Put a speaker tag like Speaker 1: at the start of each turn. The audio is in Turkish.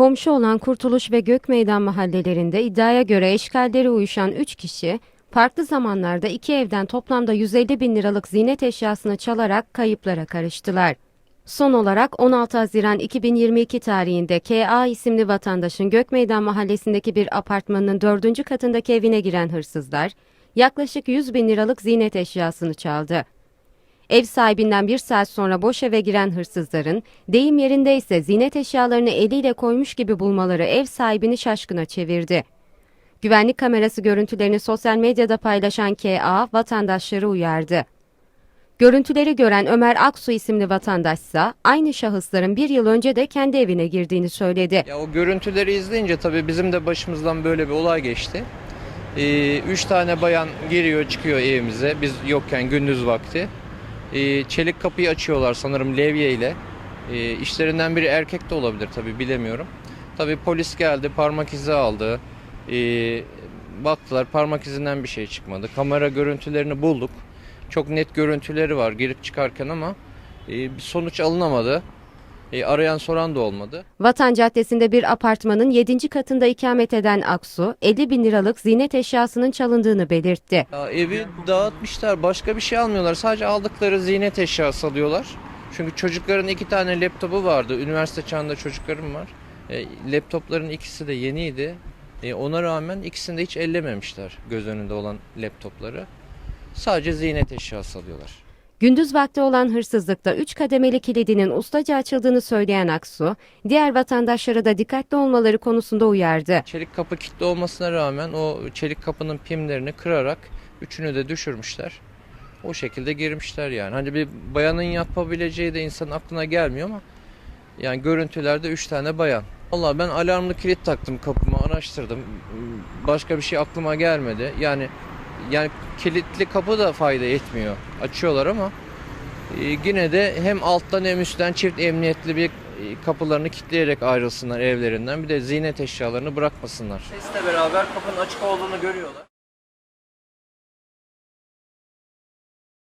Speaker 1: Komşu olan Kurtuluş ve Gökmeydan mahallelerinde iddiaya göre eşkalleri uyuşan 3 kişi, farklı zamanlarda iki evden toplamda 150 bin liralık ziynet eşyasını çalarak kayıplara karıştılar. Son olarak 16 Haziran 2022 tarihinde K.A. isimli vatandaşın Gökmeydan mahallesindeki bir apartmanın dördüncü katındaki evine giren hırsızlar, yaklaşık 100 bin liralık ziynet eşyasını çaldı. Ev sahibinden bir saat sonra boş eve giren hırsızların, deyim yerindeyse ziynet eşyalarını eliyle koymuş gibi bulmaları ev sahibini şaşkına çevirdi. Güvenlik kamerası görüntülerini sosyal medyada paylaşan K.A. vatandaşları uyardı. Görüntüleri gören Ömer Aksu isimli vatandaşsa aynı şahısların bir yıl önce de kendi evine girdiğini söyledi.
Speaker 2: Ya o görüntüleri izleyince tabii bizim de başımızdan böyle bir olay geçti. Ee, üç tane bayan giriyor çıkıyor evimize biz yokken gündüz vakti. Ee, çelik kapıyı açıyorlar sanırım levye ile. Ee, işlerinden biri erkek de olabilir tabii bilemiyorum. Tabii polis geldi parmak izi aldı. Ee, baktılar parmak izinden bir şey çıkmadı. Kamera görüntülerini bulduk. Çok net görüntüleri var girip çıkarken ama e, sonuç alınamadı. E, arayan soran da olmadı.
Speaker 1: Vatan Caddesi'nde bir apartmanın 7. katında ikamet eden Aksu, 50 bin liralık ziynet eşyasının çalındığını belirtti.
Speaker 2: Ya evi dağıtmışlar. Başka bir şey almıyorlar. Sadece aldıkları ziynet eşyası alıyorlar. Çünkü çocukların iki tane laptopu vardı. Üniversite çağında çocuklarım var. E, laptopların ikisi de yeniydi. E, ona rağmen ikisini de hiç ellememişler göz önünde olan laptopları. Sadece ziynet eşyası alıyorlar.
Speaker 1: Gündüz vakti olan hırsızlıkta 3 kademeli kilidinin ustaca açıldığını söyleyen Aksu, diğer vatandaşlara da dikkatli olmaları konusunda uyardı.
Speaker 2: Çelik kapı kilitli olmasına rağmen o çelik kapının pimlerini kırarak üçünü de düşürmüşler. O şekilde girmişler yani. Hani bir bayanın yapabileceği de insanın aklına gelmiyor ama yani görüntülerde üç tane bayan. Vallahi ben alarmlı kilit taktım kapıma araştırdım. Başka bir şey aklıma gelmedi. Yani yani kilitli kapı da fayda etmiyor. Açıyorlar ama e, yine de hem alttan hem üstten çift emniyetli bir e, kapılarını kilitleyerek ayrılsınlar evlerinden. Bir de ziynet eşyalarını bırakmasınlar. Sesle beraber kapının açık olduğunu görüyorlar.